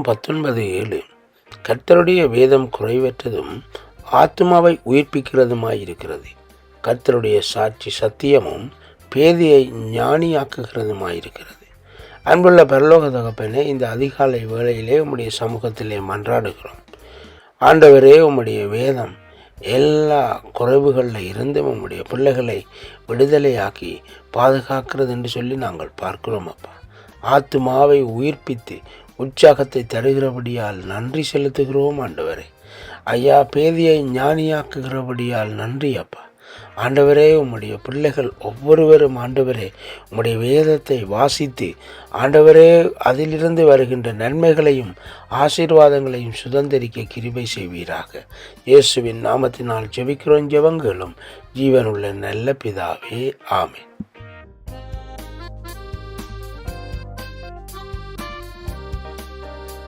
பத்தொன்பது ஏழு கர்த்தருடைய வேதம் குறைவற்றதும் ஆத்மாவை உயிர்ப்பிக்கிறதுமாயிருக்கிறது. கர்த்தருடைய சாட்சி சத்தியமும் பேதியை ஞானியாக்குகிறதுமாயிருக்கிறது. அன்புள்ள பரலோக தகப்பனே இந்த அதிகாலை வேளையிலே உம்முடைய சமூகத்திலே மன்றாடுகிறோம். ஆண்டவரே உம்முடைய வேதம் எல்லா குறைவுகளில் இருந்தும் உம்முடைய பிள்ளைகளை விடுதலையாக்கி பாதுகாக்கிறது என்று சொல்லி நாங்கள் பார்க்கிறோம் அப்பா. ஆத்துமாவை உயிர்ப்பித்து உற்சாகத்தை தருகிறபடியால் நன்றி செலுத்துகிறோம் ஆண்டவரே. ஐயா பேதியை ஞானியாக்குகிறபடியால் நன்றி அப்பா. ஆண்டவரே உம்முடைய பிள்ளைகள் ஒவ்வொருவரும் ஆண்டவரே உம்முடைய வேதத்தை வாசித்து ஆண்டவரே அதிலிருந்து வருகின்ற நன்மைகளையும் ஆசீர்வாதங்களையும் சுதந்திரிக்க கிருபை செய்வீராக. இயேசுவின் நாமத்தினால் ஜெபிக்கிறோம் ஜெபங்களும். ஜீவனுள்ள நல்ல பிதாவே ஆமென்.